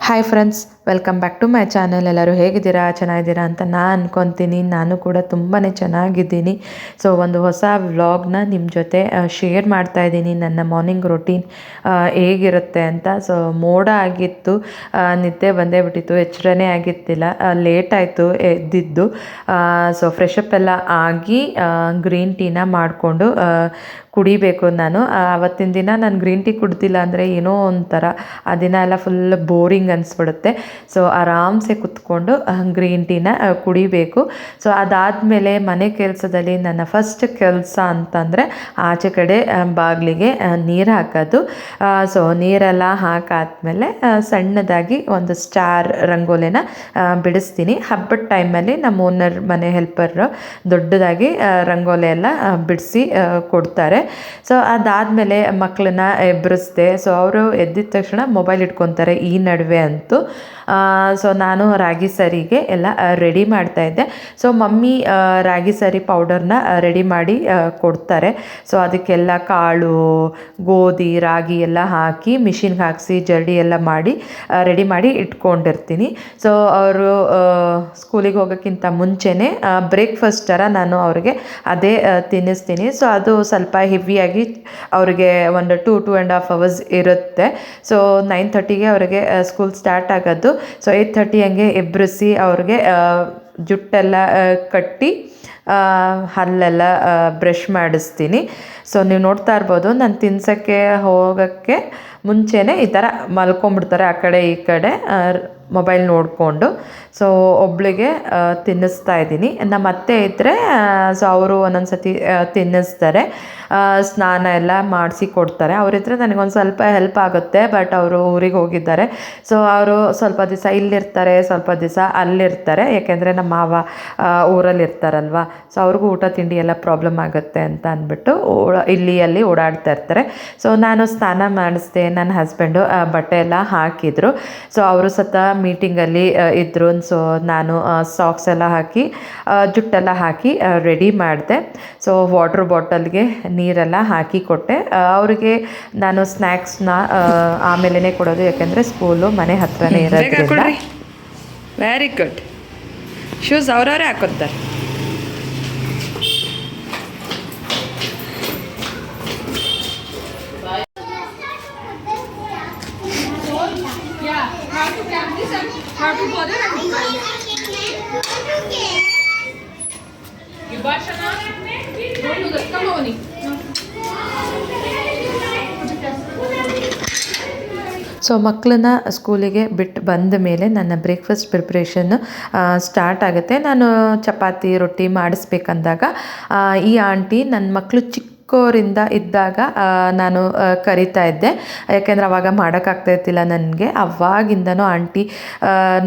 Hi friends welcome back to my channel ಎಲ್ಲರೂ ಹೇಗಿದ್ದೀರಾ? ಚೆನ್ನಾಗಿದ್ದೀರಾ ಅಂತ ನಾನು ಅನ್ಕೊತೀನಿ. ನಾನು ಕೂಡ ತುಂಬಾ ಚೆನ್ನಾಗಿದ್ದೀನಿ. ಸೊ ಒಂದು ಹೊಸ ವ್ಲಾಗ್ನ ನಿಮ್ಮ ಜೊತೆ ಶೇರ್ ಮಾಡ್ತಾ ಇದ್ದೀನಿ. ನನ್ನ ಮಾರ್ನಿಂಗ್ ರೊಟೀನ್ ಹೇಗಿರುತ್ತೆ ಅಂತ. ಸೊ ಮೋಡ ಆಗಿತ್ತು. ನಿದ್ದೆ ಬಂದೇ ಬಿಟ್ಟಿತ್ತು. ಎಚ್ಚರನೇ ಆಗಿತ್ತಿಲ್ಲ ಲೇಟ್ ಆಯಿತು, ಎದ್ದಿದ್ದು. ಸೊ ಫ್ರೆಶಪ್ ಎಲ್ಲ ಆಗಿ ಗ್ರೀನ್ ಟೀನ ಮಾಡಿಕೊಂಡು ಕುಡಿಬೇಕು ನಾನು. ಆವತ್ತಿನ ದಿನ ನಾನು ಗ್ರೀನ್ ಟೀ ಕುಡ್ದಿಲ್ಲ ಅಂದರೆ ಏನೋ ಒಂಥರ, ಆ ದಿನ ಎಲ್ಲ ಫುಲ್ ಬೋರಿಂಗ್ ಅನಿಸ್ಬಿಡುತ್ತೆ. ಸೊ ಆರಾಮ್ಸೆ ಕುತ್ಕೊಂಡು ಗ್ರೀನ್ ಟೀನ ಕುಡಿಬೇಕು. ಸೊ ಅದಾದಮೇಲೆ ಮನೆ ಕೆಲಸದಲ್ಲಿ ನನ್ನ ಫಸ್ಟ್ ಕೆಲಸ ಅಂತಂದರೆ ಆಚೆ ಕಡೆ ಬಾಗಿಲಿಗೆ ನೀರು ಹಾಕೋದು. ಸೊ ನೀರೆಲ್ಲ ಹಾಕಾದ್ಮೇಲೆ ಸಣ್ಣದಾಗಿ ಒಂದು ಸ್ಟಾರ್ ರಂಗೋಲಿನ ಬಿಡಿಸ್ತೀನಿ. ಹಬ್ಬದ ಟೈಮಲ್ಲಿ ನಮ್ಮ ಓನರ್ ಮನೆ ಹೆಲ್ಪರ್ ದೊಡ್ಡದಾಗಿ ರಂಗೋಲಿ ಎಲ್ಲ ಬಿಡಿಸಿ ಕೊಡ್ತಾರೆ. ಸೊ ಅದಾದಮೇಲೆ ಮಕ್ಕಳನ್ನ ಎಬ್ಬರಿಸ್ದೆ ಸೊ ಅವರು ಎದ್ದಿದ ತಕ್ಷಣ ಮೊಬೈಲ್ ಇಟ್ಕೊತಾರೆ ಈ ನಡುವೆ ಅಂತೂ. ಸೊ ನಾನು ರಾಗಿ ಸರಿಗೆ ಎಲ್ಲ ರೆಡಿ ಮಾಡ್ತಾ ಇದ್ದೆ. ಸೊ ಮಮ್ಮಿ ರಾಗಿ ಸರಿ ಪೌಡರ್ನ ರೆಡಿ ಮಾಡಿ ಕೊಡ್ತಾರೆ. ಸೊ ಅದಕ್ಕೆಲ್ಲ ಕಾಳು, ಗೋಧಿ, ರಾಗಿ ಎಲ್ಲ ಹಾಕಿ ಮಿಷಿನ್ಗೆ ಹಾಕಿಸಿ, ಜರಡಿ ಎಲ್ಲ ಮಾಡಿ ರೆಡಿ ಮಾಡಿ ಇಟ್ಕೊಂಡಿರ್ತೀನಿ. ಸೊ ಅವರು ಸ್ಕೂಲಿಗೆ ಹೋಗೋಕ್ಕಿಂತ ಮುಂಚೆನೇ ಬ್ರೇಕ್ಫಾಸ್ಟ್ ಥರ ನಾನು ಅವ್ರಿಗೆ ಅದೇ ತಿನ್ನಿಸ್ತೀನಿ. ಸೊ ಅದು ಸ್ವಲ್ಪ ಹೆವಿಯಾಗಿ ಅವ್ರಿಗೆ ಒಂದು two two and half hours ಇರುತ್ತೆ. ಸೊ ನೈನ್ ಥರ್ಟಿಗೆ ಅವರಿಗೆ ಸ್ಕೂಲ್ ಸ್ಟಾರ್ಟ್ ಆಗೋದು. ಸೊ ಏಯ್ಟ್ ಥರ್ಟಿ ಹಂಗೆ ಎಬ್ಬರಿಸಿ ಅವ್ರಿಗೆ ಜುಟ್ಟೆಲ್ಲ ಕಟ್ಟಿ ಹಲ್ಲೆಲ್ಲ ಬ್ರಷ್ ಮಾಡಿಸ್ತೀನಿ. ಸೊ ನೀವು ನೋಡ್ತಾ ಇರ್ಬೋದು, ನಾನು ತಿನ್ಸೋಕ್ಕೆ, ಹೋಗೋಕ್ಕೆ ಮುಂಚೆನೇ ಈ ಥರ ಮಲ್ಕೊಂಬಿಡ್ತಾರೆ ಆ ಕಡೆ ಈ ಕಡೆ. ಮೊಬೈಲ್ ನೋಡಿಕೊಂಡು. ಸೊ ಒಬ್ಳಿಗೆ ತಿನ್ನಿಸ್ತಾ ಇದ್ದೀನಿ. ನಮ್ಮ ಅತ್ತೆ ಇದ್ದರೆ ಸೊ ಅವರು ಒಂದೊಂದು ಸತಿ ತಿನ್ನಿಸ್ತಾರೆ. ಸ್ನಾನ ಎಲ್ಲ ಮಾಡಿಸಿ ಕೊಡ್ತಾರೆ. ಅವರಿದ್ದರೆ ನನಗೊಂದು ಸ್ವಲ್ಪ ಹೆಲ್ಪ್ ಆಗುತ್ತೆ ಬಟ್ ಅವರು ಊರಿಗೆ ಹೋಗಿದ್ದಾರೆ. ಸೊ ಅವರು ಸ್ವಲ್ಪ ದಿವಸ ಇಲ್ಲಿರ್ತಾರೆ, ಸ್ವಲ್ಪ ದಿವಸ ಅಲ್ಲಿರ್ತಾರೆ. ಯಾಕೆಂದರೆ ನಮ್ಮ ಮಾವ ಊರಲ್ಲಿ ಇರ್ತಾರಲ್ವ ಸೊ ಅವ್ರಿಗೂ ಊಟ ತಿಂಡಿ ಎಲ್ಲ ಪ್ರಾಬ್ಲಮ್ ಆಗುತ್ತೆ ಅಂತ ಅಂದ್ಬಿಟ್ಟು ಇಲ್ಲಿ ಅಲ್ಲಿ ಓಡಾಡ್ತಾ ಇರ್ತಾರೆ. ಸೊ ನಾನು ಸ್ನಾನ ಮಾಡಿಸ್ದೆ. ನನ್ನ ಹಸ್ಬೆಂಡು ಬಟ್ಟೆ ಎಲ್ಲ ಹಾಕಿದರು. ಸೊ ಅವರು ಸತ ಮೀಟಿಂಗಲ್ಲಿ ಇದ್ದರು ಸೊ ನಾನು ಸಾಕ್ಸ್ ಎಲ್ಲ ಹಾಕಿ ಜುಟ್ಟೆಲ್ಲ ಹಾಕಿ ರೆಡಿ ಮಾಡಿದೆ. ಸೊ ವಾಟ್ರ್ ಬಾಟಲ್ಗೆ ನೀರೆಲ್ಲ ಹಾಕಿ ಕೊಟ್ಟೆ. ಅವರಿಗೆ ನಾನು ಸ್ನ್ಯಾಕ್ಸ್ನ ಆಮೇಲೆ ಕೊಡೋದು. ಯಾಕೆಂದರೆ ಸ್ಕೂಲು ಮನೆ ಹತ್ರನೇ ಇರೋದು ಇರೋದ್ರಿಂದ. ವೆರಿ ಗುಡ್ ಶೂಸ್ ಅವ್ರವರೇ ಹಾಕೋತಾರೆ ಸೊ ಮಕ್ಕಳನ್ನ ಸ್ಕೂಲಿಗೆ ಬಿಟ್ಟು ಬಂದ ಮೇಲೆ ನನ್ನ ಬ್ರೇಕ್ಫಾಸ್ಟ್ ಪ್ರಿಪ್ರೇಷನ್ನು ಸ್ಟಾರ್ಟ್ ಆಗುತ್ತೆ. ನಾನು ಚಪಾತಿ ರೊಟ್ಟಿ ಮಾಡಿಸ್ಬೇಕಂದಾಗ ಈ ಆಂಟಿ ನನ್ನ ಮಕ್ಕಳು ಚಿಕ್ಕೋರಿಂದ ಇದ್ದಾಗ ನಾನು ಕರಿತಾ ಇದ್ದೆ. ಯಾಕೆಂದರೆ ಅವಾಗ ಮಾಡೋಕ್ಕಾಗ್ತಾ ಇರ್ತಿಲ್ಲ ನನಗೆ. ಅವಾಗಿಂದನೂ ಆಂಟಿ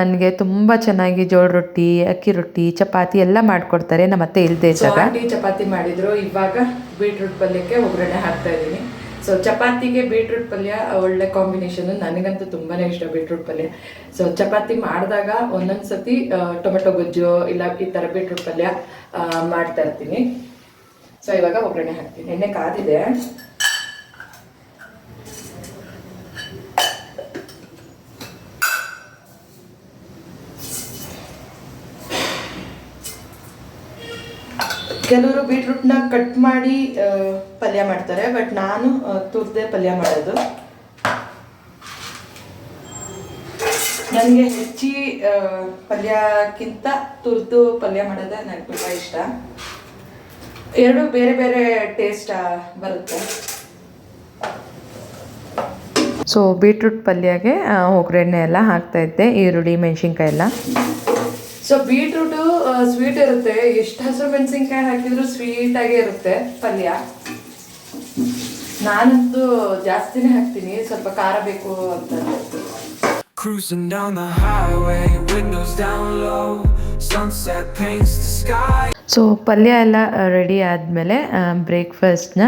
ನನಗೆ ತುಂಬ ಚೆನ್ನಾಗಿ ಜೋಳ ರೊಟ್ಟಿ ಅಕ್ಕಿ ರೊಟ್ಟಿ ಚಪಾತಿ ಎಲ್ಲ ಮಾಡಿಕೊಡ್ತಾರೆ. ನಮ್ಮ ಅತ್ತೆ ಇಲ್ಲದೆ ಇದ್ದಾಗ. ಚಪಾತಿ ಮಾಡಿದ್ರು. ಇವಾಗ ಬೀಟ್ರೂಟ್ ಪಲ್ಯಕ್ಕೆ ಒಗ್ಗರಣೆ ಹಾಕ್ತಾ ಇದ್ದೀನಿ. ಸೊ ಚಪಾತಿಗೆ ಬೀಟ್ರೂಟ್ ಪಲ್ಯ ಒಳ್ಳೆ ಕಾಂಬಿನೇಷನ್ ನನಗಂತೂ ತುಂಬಾನೇ ಇಷ್ಟ ಬೀಟ್ರೂಟ್ ಪಲ್ಯ. ಸೊ ಚಪಾತಿ ಮಾಡಿದಾಗ ಒಂದೊಂದು ಸತಿ ಟೊಮೆಟೊ ಗೊಜ್ಜು ಇಲ್ಲ ಈ ಥರ ಬೀಟ್ರೂಟ್ ಪಲ್ಯ ಮಾಡ್ತಾ ಇರ್ತೀನಿ. ಸೊ ಇವಾಗ ಒಗ್ಗರಣೆ ಹಾಕ್ತೀನಿ. ಎಣ್ಣೆ ಕಾದಿದೆ. ಕೆಲವರು ಬೀಟ್ರೂಟ್ನ ಕಟ್ ಮಾಡಿ ಪಲ್ಯ ಮಾಡ್ತಾರೆ, ಬಟ್ ನಾನು ತುರ್ದೆ ಪಲ್ಯ ಮಾಡೋದು. ನನಗೆ ಹೆಚ್ಚಿ ಪಲ್ಯಕ್ಕಿಂತ ತುರ್ದು ಪಲ್ಯ ಮಾಡೋದೇ ನನಗೆ ತುಂಬ ಇಷ್ಟ. ಎರಡು ಬೇರೆ ಬೇರೆ ಟೇಸ್ಟ್ ಬರುತ್ತೆ. ಸೊ ಬೀಟ್ರೂಟ್ ಪಲ್ಯಗೆ ಒಗ್ಗರಣೆ ಎಲ್ಲ ಹಾಕ್ತಾಯಿದ್ದೆ ಈರುಳ್ಳಿ ಮೆಣಸಿನ್ಕಾಯಿ ಎಲ್ಲ ಸೊ ಬೀಟ್ರೂಟ್ ಸ್ವೀಟ್ ಇರುತ್ತೆ. ಎಷ್ಟು ಹಸಿರು ಮೆಣಸಿನ್ಕಾಯಿ ಹಾಕಿದ್ರು ಸ್ವೀಟ್ ಆಗೇ ಇರುತ್ತೆ ಪಲ್ಯ. ನಾನಂತೂ ಜಾಸ್ತಿನೇ ಹಾಕ್ತೀನಿ. ಸ್ವಲ್ಪ ಖಾರ ಬೇಕು ಅಂತ. ಸೊ ಪಲ್ಯ ಎಲ್ಲ ರೆಡಿ ಆದಮೇಲೆ ಬ್ರೇಕ್ಫಾಸ್ಟ್ನ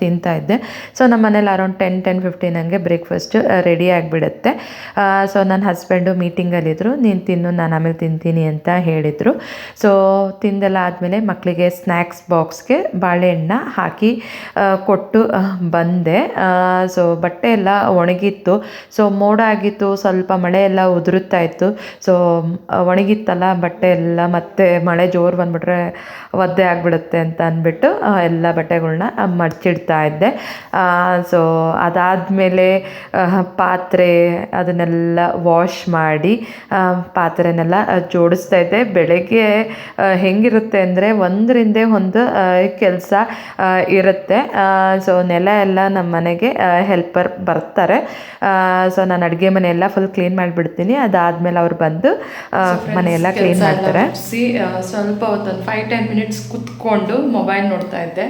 ತಿಂತಾ ಇದ್ದೆ. ಸೊ ನಮ್ಮ ಮನೇಲಿ ಅರೌಂಡ್ ಟೆನ್ ಟೆನ್ ಫಿಫ್ಟೀನ್ ಹಂಗೆ ಬ್ರೇಕ್ಫಾಸ್ಟ್ ರೆಡಿ ಆಗಿಬಿಡುತ್ತೆ. ಸೊ ನನ್ನ ಹಸ್ಬೆಂಡು ಮೀಟಿಂಗಲ್ಲಿದ್ದರು ನೀನು ತಿನ್ನು ನಾನು ಆಮೇಲೆ ತಿಂತೀನಿ ಅಂತ ಹೇಳಿದರು. ಸೊ ತಿಂದೆಲ್ಲ ಆದಮೇಲೆ ಮಕ್ಕಳಿಗೆ ಸ್ನ್ಯಾಕ್ಸ್ ಬಾಕ್ಸ್ಗೆ ಬಾಳೆಹಣ್ಣ ಹಾಕಿ ಕೊಟ್ಟು ಆ, ಬಂದೆ. ಸೊ ಬಟ್ಟೆ ಎಲ್ಲ ಒಣಗಿತ್ತು. ಸೊ ಮೋಡ ಆಗಿತ್ತು ಸ್ವಲ್ಪ ಮಳೆ ಎಲ್ಲ ಉದುರುತ್ತಾ ಇತ್ತು. ಸೊ ಒಣಗಿತ್ತಲ್ಲ ಬಟ್ಟೆ ಎಲ್ಲ ಮತ್ತೆ ಮಳೆ ಜೋರು ಬಂದುಬಿಟ್ರೆ ಒದ್ದೆ ಆಗಿಬಿಡುತ್ತೆ ಅಂತ ಅಂದ್ಬಿಟ್ಟು ಎಲ್ಲ ಬಟ್ಟೆಗಳನ್ನ ಮಡಚಿಡ್ತಾ ಇದ್ದೆ. ಸೊ ಅದಾದಮೇಲೆ ಪಾತ್ರೆ ಅದನ್ನೆಲ್ಲ ವಾಶ್ ಮಾಡಿ ಪಾತ್ರೆನೆಲ್ಲ ಜೋಡಿಸ್ತಾ ಇದ್ದೆ. ಬೆಳಗ್ಗೆ ಹೆಂಗಿರುತ್ತೆ ಅಂದರೆ ಒಂದರಿಂದ ಒಂದು ಕೆಲಸ ಇರುತ್ತೆ. ಸೊ ನೆಲ ಎಲ್ಲ ನಮ್ಮ ಮನೆಗೆ ಹೆಲ್ಪರ್ ಬರ್ತಾರೆ. ಸೊ ನಾನು ಅಡುಗೆ ಮನೆ ಎಲ್ಲ ಫುಲ್ ಕ್ಲೀನ್ ಮಾಡಿಬಿಡ್ತೀನಿ. ಅದಾದಮೇಲೆ ಅವ್ರು ಬಂದು ಮನೆಯೆಲ್ಲ ಕ್ಲೀನ್ ಸಿ ಸ್ವಲ್ಪ ಹೊತ್ತೊಂದು ಫೈವ್ ಟೆನ್ ಮಿನಿಟ್ಸ್ ಕುತ್ಕೊಂಡು ಮೊಬೈಲ್ ನೋಡ್ತಾ ಇದ್ದೆ.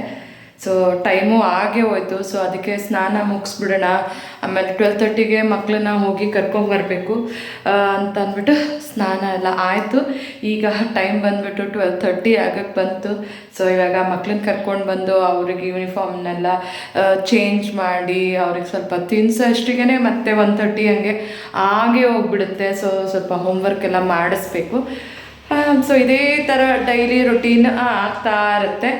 ಸೊ ಟೈಮು ಆಗೇ ಹೋಯ್ತು. ಸೊ ಅದಕ್ಕೆ ಸ್ನಾನ ಮುಗಿಸ್ಬಿಡೋಣ. ಆಮೇಲೆ ಟ್ವೆಲ್ ತರ್ಟಿಗೆ ಮಕ್ಕಳನ್ನ ಹೋಗಿ ಕರ್ಕೊಂಬರ್ಬೇಕು ಅಂತ ಅಂದ್ಬಿಟ್ಟು ಸ್ನಾನ ಎಲ್ಲ ಆಯಿತು. ಈಗ ಟೈಮ್ ಬಂದ್ಬಿಟ್ಟು ಟ್ವೆಲ್ ತರ್ಟಿ ಆಗಕ್ಕೆ ಬಂತು. ಸೊ ಇವಾಗ ಮಕ್ಳನ್ನ ಕರ್ಕೊಂಡು ಬಂದು ಅವ್ರಿಗೆ ಯೂನಿಫಾರ್ಮ್ನೆಲ್ಲ ಚೇಂಜ್ ಮಾಡಿ, ಅವ್ರಿಗೆ ಸ್ವಲ್ಪ ತಿನ್ಸೋ ಅಷ್ಟಿಗೆ ಮತ್ತೆ ಒನ್ ತರ್ಟಿ ಹಂಗೆ ಆಗೇ ಹೋಗ್ಬಿಡುತ್ತೆ. ಸೊ ಸ್ವಲ್ಪ ಹೋಮ್ವರ್ಕ್ ಎಲ್ಲ ಮಾಡಿಸ್ಬೇಕು. ಸೊ ಇದೇ ಥರ ಡೈಲಿ ರೊಟೀನ್ ಆಗ್ತಾ ಇರುತ್ತೆ.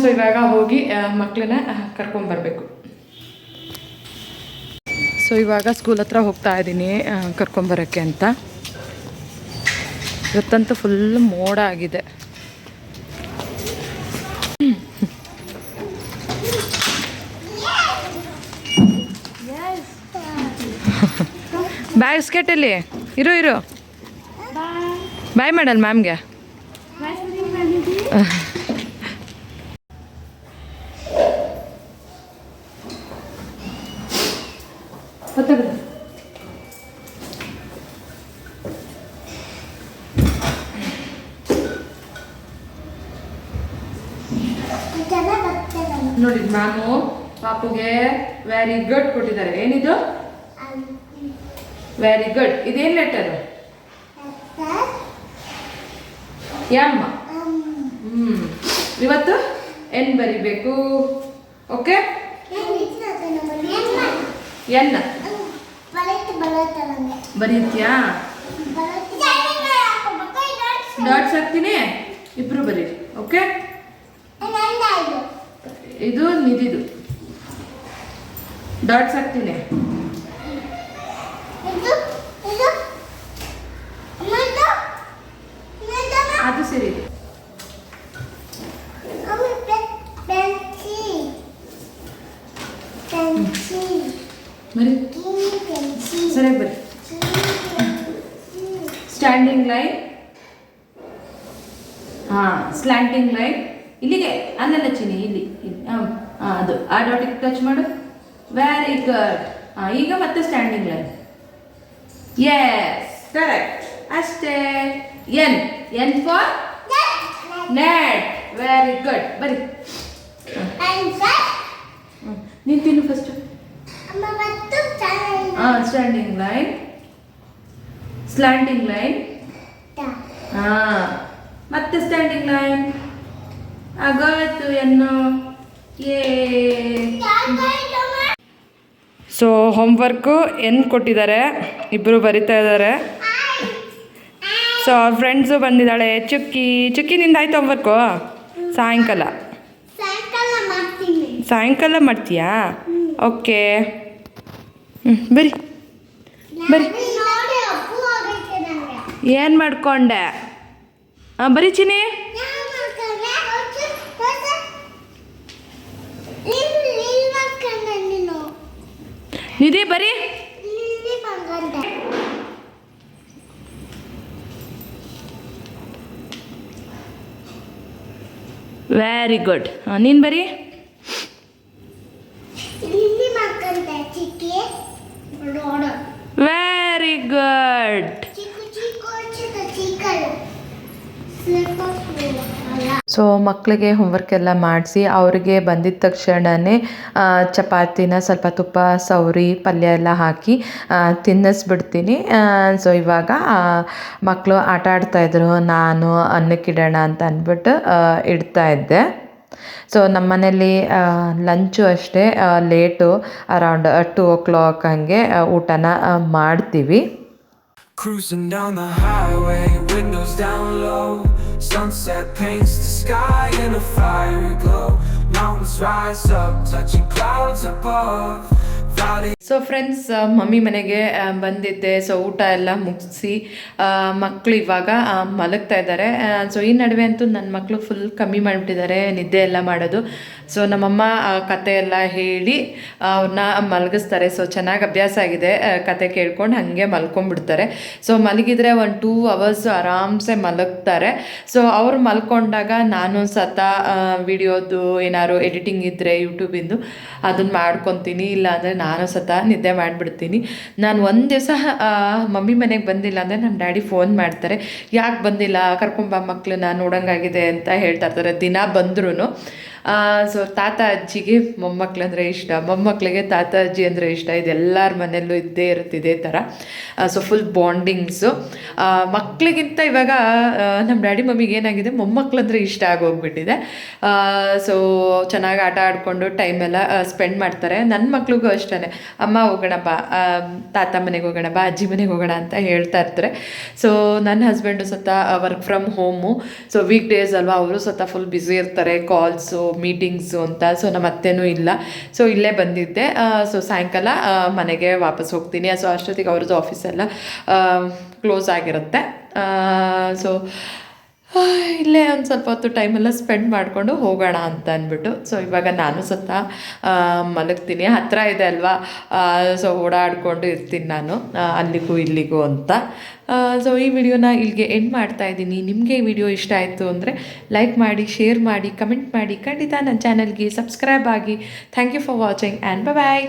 ಸೊ ಇವಾಗ ಹೋಗಿ ಮಕ್ಕಳನ್ನ ಕರ್ಕೊಂಬರ್ಬೇಕು ಸೊ ಇವಾಗ ಸ್ಕೂಲ್ ಹತ್ರ ಹೋಗ್ತಾ ಇದ್ದೀನಿ ಕರ್ಕೊಂಬರೋಕ್ಕೆ ಅಂತ. ಇವತ್ತಂತೂ ಫುಲ್ ಮೋಡ ಆಗಿದೆ. ಬ್ಯಾಸ್ಕೆಟಲ್ಲಿ ಇರು ಇರು. ಬಾಯ್ ಮಾಡಲ್ ಮ್ಯಾಮ್ಗೆ ನೋಡಿ ಮ್ಯಾಮು ಪಾಪುಗೆ ವೆರಿ ಗುಡ್ ಕೊಟ್ಟಿದ್ದಾರೆ. ಏನಿದು? ವೆರಿ ಗುಡ್ ಇದೇನು ಲೆಟರ್ ಯಮ್ಮ? ಹ್ಮ್. ಇವತ್ತು ಎನ್ ಬರಿಬೇಕು? ಓಕೆ? ಎನ್ ಬರೀತ್ಯಾ? ಡಾಟ್ಸ್. ಹಾಕ್ತೀನಿ. ಇಬ್ರು ಬರೀರಿ ಓಕೆ? ಇದು ನಿಧಿದು. ಡಾಟ್ಸ್ ಹಾಕ್ತೀನಿ ಅದು ಸರಿ ಬರೀ ಸರಿಯಾಗಿ ಬರ್ರಿ ಸ್ಟ್ಯಾಂಡಿಂಗ್ ಲೈನ್ ಹಾಂ ಸ್ಲ್ಯಾಂಟಿಂಗ್ ಲೈನ್ ಇಲ್ಲಿಗೆ ಅಲ್ಲೆಲ್ಲ ಚಿನಿ ಇಲ್ಲಿ ಇಲ್ಲಿ. ಹಾಂ ಹಾಂ ಅದು. ಆ ಡಾಟಿಗೆ ಟಚ್ ಮಾಡು. ವೆರಿ ಗುಡ್ ಹಾಂ ಈಗ ಮತ್ತೆ ಸ್ಟ್ಯಾಂಡಿಂಗ್ ಲೈನ್ ಎಸ್ ಕರೆಕ್ಟ್ ಅಷ್ಟೇ. N N for net very good ಬರೀ ನೀನು ತಿನ್ನು ಫಸ್ಟ್ ಹಾಂ ಸ್ಟ್ಯಾಂಡಿಂಗ್ ಲೈನ್ ಸ್ಲ್ಯಾಂಟಿಂಗ್ ಲೈನ್ ಹಾಂ ಮತ್ತೆ ಸ್ಟ್ಯಾಂಡಿಂಗ್ ಲೈನ್ ಆಗೋಯ್ತು ಎನ್ನು. ಏ. ಸೊ ಹೋಮ್ವರ್ಕು ಎನ್ ಕೊಟ್ಟಿದ್ದಾರೆ? ಇಬ್ಬರು ಬರಿತಾ ಇದ್ದಾರೆ. ಸೊ ಅವ್ರ ಫ್ರೆಂಡ್ಸು ಬಂದಿದ್ದಾಳೆ. ಚುಕ್ಕಿ ಚುಕ್ಕಿ ನಿಂದು ಆಯ್ತು ಹೋಮ್ವರ್ಕು ಸಾಯಂಕಾಲ. ಸಾಯಂಕಾಲ ಮಾಡ್ತೀಯಾ? ಓಕೆ. ಹ್ಞೂ ಬರಿ. ಬರಿ. ಏನು ಮಾಡ್ಕೊಂಡೆ? ಹಾಂ ಬರೀ ಚಿನಿ ನಿಧಿ ಬರೀ. ವೆರಿ ಗುಡ್ ಹಾಂ ನೀನು ಬರೀ ಇಲ್ಲಿ ಮಾಡ್ಕೊಂಡೆ ಚಿಕ್ಕಿ ನೋಡ ವೆರಿ ಸ್ವಲ್ಪ ಸೊ ಮಕ್ಕಳಿಗೆ ಹೋಮ್ವರ್ಕ್ ಎಲ್ಲ ಮಾಡಿಸಿ, ಅವರಿಗೆ ಬಂದಿದ್ದ ತಕ್ಷಣವೇ ಚಪಾತಿನ ಸ್ವಲ್ಪ ತುಪ್ಪ, ಸೌರಿ, ಪಲ್ಯ ಎಲ್ಲ ಹಾಕಿ ತಿನ್ನಿಸ್ಬಿಡ್ತೀನಿ. ಸೊ ಇವಾಗ ಮಕ್ಕಳು ಆಟ ಆಡ್ತಾಯಿದ್ರು ನಾನು ಅನ್ನಕ್ಕಿಡೋಣ ಅಂತ ಅಂದ್ಬಿಟ್ಟು ಇಡ್ತಾ ಇದ್ದೆ. ಸೊ ನಮ್ಮ ಮನೇಲಿ ಲಂಚು ಅಷ್ಟೇ late around two o'clock ಹಂಗೆ ಊಟನ ಮಾಡ್ತೀವಿ Cruising down the highway, windows down so friends mummy ಮನೆಗೆ ಬಂದಿದ್ದೆ. ಸೊ ಊಟ ಎಲ್ಲ ಮುಗಿಸಿ ಮಕ್ಕಳು ಇವಾಗ ಮಲಗ್ತಾ ಇದ್ದಾರೆ. ಸೊ ಈ ನಡುವೆ ಅಂತೂ ನನ್ನ ಮಕ್ಕಳು ಫುಲ್ ಕಮ್ಮಿ ಮಾಡಿಬಿಟ್ಟಿದ್ದಾರೆ. ನಿದ್ದೆ ಎಲ್ಲ ಮಾಡೋದು. ಸೊ ನಮ್ಮಮ್ಮ ಕತೆ ಎಲ್ಲ ಹೇಳಿ ಅವ್ರನ್ನ ಮಲಗಿಸ್ತಾರೆ. ಸೊ ಚೆನ್ನಾಗಿ ಅಭ್ಯಾಸ ಆಗಿದೆ. ಕತೆ ಕೇಳ್ಕೊಂಡು ಹಾಗೆ ಮಲ್ಕೊಂಡ್ಬಿಡ್ತಾರೆ. ಸೊ ಮಲಗಿದ್ರೆ ಒಂದು ಟೂ ಅವರ್ಸ್ ಆರಾಮ್ಸೆ ಮಲಗ್ತಾರೆ. ಸೊ ಅವ್ರು ಮಲ್ಕೊಂಡಾಗ ನಾನು ಸತ ವಿಡಿಯೋದು ಏನಾದ್ರು ಎಡಿಟಿಂಗ್ ಇದ್ದರೆ ಯೂಟ್ಯೂಬಿಂದು ಅದನ್ನು ಮಾಡ್ಕೊತೀನಿ. ಇಲ್ಲಾಂದರೆ ನಾನು ಸತ ನಿದ್ದೆ ಮಾಡಿಬಿಡ್ತೀನಿ. ನಾನು ಒಂದು ದಿವಸ ಮಮ್ಮಿ ಮನೆಗೆ ಬಂದಿಲ್ಲ ಅಂದರೆ ನಮ್ಮ ಡ್ಯಾಡಿ ಫೋನ್ ಮಾಡ್ತಾರೆ. ಯಾಕೆ ಬಂದಿಲ್ಲ? ಕರ್ಕೊಂಬ ಮಕ್ಕಳನ್ನ ನೋಡೋಂಗಾಗಿದೆ ಅಂತ ಹೇಳ್ತಾ ಇರ್ತಾರೆ. ದಿನ ಬಂದ್ರೂ ಸೊ ತಾತ ಅಜ್ಜಿಗೆ ಮೊಮ್ಮಕ್ಳಂದ್ರೆ ಇಷ್ಟ. ಮೊಮ್ಮಕ್ಕಳಿಗೆ ತಾತ ಅಜ್ಜಿ ಅಂದರೆ ಇಷ್ಟ. ಇದೆಲ್ಲರ ಮನೆಯಲ್ಲೂ ಇದ್ದೇ ಇರುತ್ತೆ ಇದೇ ಥರ ಸೊ ಫುಲ್ ಬಾಂಡಿಂಗ್ಸು ಮಕ್ಕಳಿಗಿಂತ ಇವಾಗ ನಮ್ಮ ಡ್ಯಾಡಿ ಮಮ್ಮಿಗೆ ಏನಾಗಿದೆ ಮೊಮ್ಮಕ್ಕಳಂದ್ರೆ ಇಷ್ಟ ಆಗೋಗ್ಬಿಟ್ಟಿದೆ. ಸೊ ಚೆನ್ನಾಗಿ ಆಟ ಆಡಿಕೊಂಡು ಟೈಮೆಲ್ಲ ಸ್ಪೆಂಡ್ ಮಾಡ್ತಾರೆ. ನನ್ನ ಮಕ್ಳಿಗೂ ಅಷ್ಟೇ ಅಮ್ಮ ಹೋಗೋಣ ಬಾ ತಾತ ಮನೆಗೆ ಹೋಗೋಣ ಬಾ, ಅಜ್ಜಿ ಮನೆಗೆ ಹೋಗೋಣ ಅಂತ ಹೇಳ್ತಾ ಇರ್ತಾರೆ. ಸೊ ನನ್ನ ಹಸ್ಬೆಂಡು ಸತ work from home so week days ಅಲ್ವಾ, ಅವರು ಸತ ಫುಲ್ ಬ್ಯುಸಿ ಇರ್ತಾರೆ ಕಾಲ್ಸು ಮೀಟಿಂಗ್ಸು ಅಂತ ಸೊ ನಮ್ಮ ಅತ್ತೆನೂ ಇಲ್ಲ. ಸೊ ಇಲ್ಲೇ ಬಂದಿದ್ದೆ. ಸೊ ಸಾಯಂಕಾಲ ಮನೆಗೆ ವಾಪಸ್ ಹೋಗ್ತೀನಿ. ಸೊ ಅಷ್ಟೊತ್ತಿಗೆ ಅವ್ರದ್ದು ಆಫೀಸ್ ಎಲ್ಲ ಕ್ಲೋಸ್ ಆಗಿರುತ್ತೆ. ಸೊ ಇಲ್ಲೇ ಒಂದು ಸ್ವಲ್ಪ ಹೊತ್ತು ಟೈಮೆಲ್ಲ ಸ್ಪೆಂಡ್ ಮಾಡಿಕೊಂಡು ಹೋಗೋಣ ಅಂತ ಅಂದ್ಬಿಟ್ಟು. ಸೊ ಇವಾಗ ನಾನು ಸತ ಮಲಗ್ತೀನಿ. ಹತ್ತಿರ ಇದೆ ಅಲ್ವಾ? ಸೊ ಓಡಾಡಿಕೊಂಡು ಇರ್ತೀನಿ ನಾನು ಅಲ್ಲಿಗೂ ಇಲ್ಲಿಗೂ ಅಂತ. ಸೊ ಈ ವಿಡಿಯೋನ ಇಲ್ಲಿಗೆ ಎಂಡ್ ಮಾಡ್ತಾ ಇದ್ದೀನಿ. ನಿಮಗೆ ಈ ವಿಡಿಯೋ ಇಷ್ಟ ಆಯಿತು ಅಂದರೆ ಲೈಕ್ ಮಾಡಿ ಶೇರ್ ಮಾಡಿ ಕಮೆಂಟ್ ಮಾಡಿ. ಖಂಡಿತ ನನ್ನ ಚಾನಲ್ಗೆ ಸಬ್ಸ್ಕ್ರೈಬ್ ಆಗಿ. Thank you for watching and bye